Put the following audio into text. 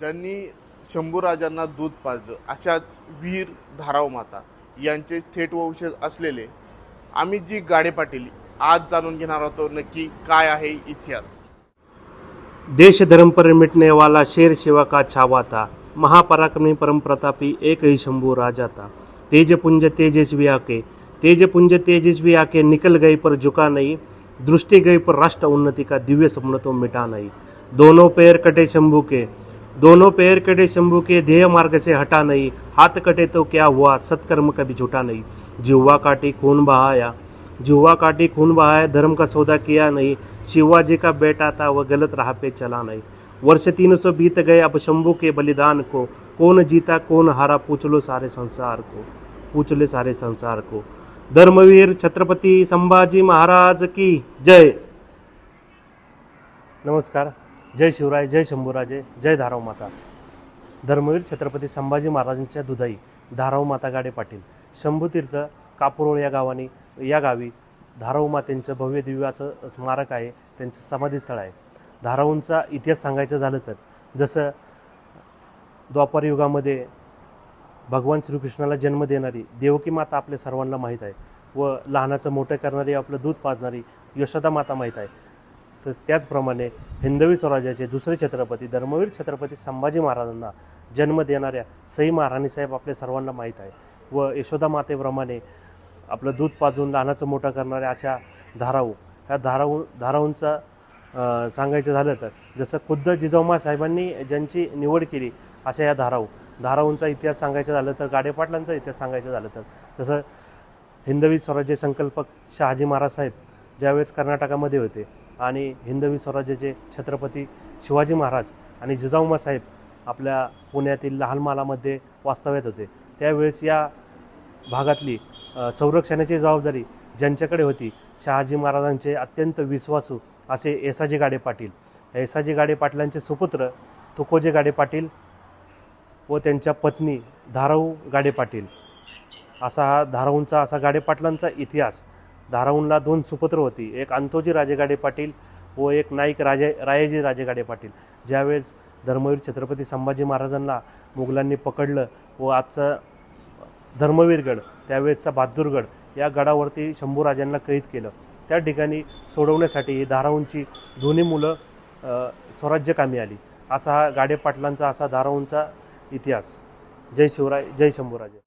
ज्यांनी शंभूराजांना दूध पाजलं अशाच वीर धाराव माता यांचे थेट वंशज असलेले आम्ही जी गाडे पाटील आज जाणून घेणार आहोत नक्की काय आहे इतिहास. देश धर्म पर मिटने शेर शिवा का छावा था महापराक्रमी परम प्रतापी एक ही शंभू राजा था तेजपुंज तेजस्वी आके तेजपुंज तेजस्वी आके निकल गई पर झुका नहीं दृष्टि गई पर राष्ट्र उन्नति का दिव्य सपन मिटा नहीं. दोनों पैर कटे शंभू के दोनों पैर कटे शंभु के, ध्येय मार्ग से हटा नहीं। हाथ कटे तो क्या हुआ? सत्कर्म कभी झूठा नहीं। जिह्वा काटी खून बहाया। जुआ काटी खून बहाया, धर्म का सौदा किया नहीं। शिवाजी का बेटा था, वह गलत राह पे चला नहीं। वर्ष तीन सौ बीत गए, अब शंभु के बलिदान को। कौन जीता, कौन हारा, पूछ लो सारे संसार को। पूछ ले सारे संसार को। धर्मवीर छत्रपति संभाजी महाराज की जय। नमस्कार। जय शिवराय जय शंभूराजे जय धाराव माता. धर्मवीर छत्रपती संभाजी महाराजांच्या दुधाई धाराव माता गाडे पाटील. शंभूतीर्थ कापुरोळ या गावाने या गावी धाराव मातेंचं भव्य दिव्याचं स्मारक आहे त्यांचं समाधीस्थळ आहे. धाराऊंचा इतिहास सांगायचं झालं तर जसं द्वापार युगामध्ये भगवान श्रीकृष्णाला जन्म देणारी देवकी माता आपल्या सर्वांना माहीत आहे व लहानाचं मोठं करणारी आपलं दूध पाजणारी यशोदा माता माहीत आहे. तर त्याचप्रमाणे हिंदवी स्वराज्याचे दुसरे छत्रपती धर्मवीर छत्रपती संभाजी महाराजांना जन्म देणाऱ्या सई महाराणी साहेब आपल्या सर्वांना माहीत आहे. व यशोदा मातेप्रमाणे आपलं दूध पाजून लहानाचं मोठं करणाऱ्या अशा धाराऊ ह्या धाराऊ धाराऊंचा सांगायचं झालं तर जसं खुद्द जिजाऊमा साहेबांनी ज्यांची निवड केली अशा या धाराऊ धाराऊंचा इतिहास सांगायचं झालं तर गाडेपाटलांचा इतिहास सांगायचं झालं तर जसं हिंदवी स्वराज्य संकल्पक शहाजी महाराज साहेब ज्यावेळेस कर्नाटकामध्ये होते आणि हिंदवी स्वराज्याचे छत्रपती शिवाजी महाराज आणि जिजाऊमा साहेब आपल्या पुण्यातील लहानमालामध्ये वास्तव्यात होते. त्यावेळेस या भागातली संरक्षणाची जबाबदारी ज्यांच्याकडे होती शहाजी महाराजांचे अत्यंत विश्वासू असे एसाजी गाडे पाटील. एसाजी गाडे पाटलांचे सुपुत्र तुकोजे गाडे पाटील व त्यांच्या पत्नी धाराऊ गाडे पाटील. असा हा धाराऊंचा असा गाडे पाटलांचा इतिहास. धाराऊंला दोन सुपुत्र होती. एक अंतोजी राजेगाडे पाटील व एक नाईक राजे रायजी राजेगाडे पाटील. ज्यावेळेस धर्मवीर छत्रपती संभाजी महाराजांना मुघलांनी पकडलं व आजचं धर्मवीरगड त्यावेळेसचा बहादूरगड या गडावरती शंभूराजांना कैद केलं. त्या ठिकाणी सोडवण्यासाठी धाराऊंची दोन्ही मुलं स्वराज्य कामी आली. असा हा गाडे पाटलांचा असा धाराऊंचा इतिहास. जय शिवराय जय शंभूराजे.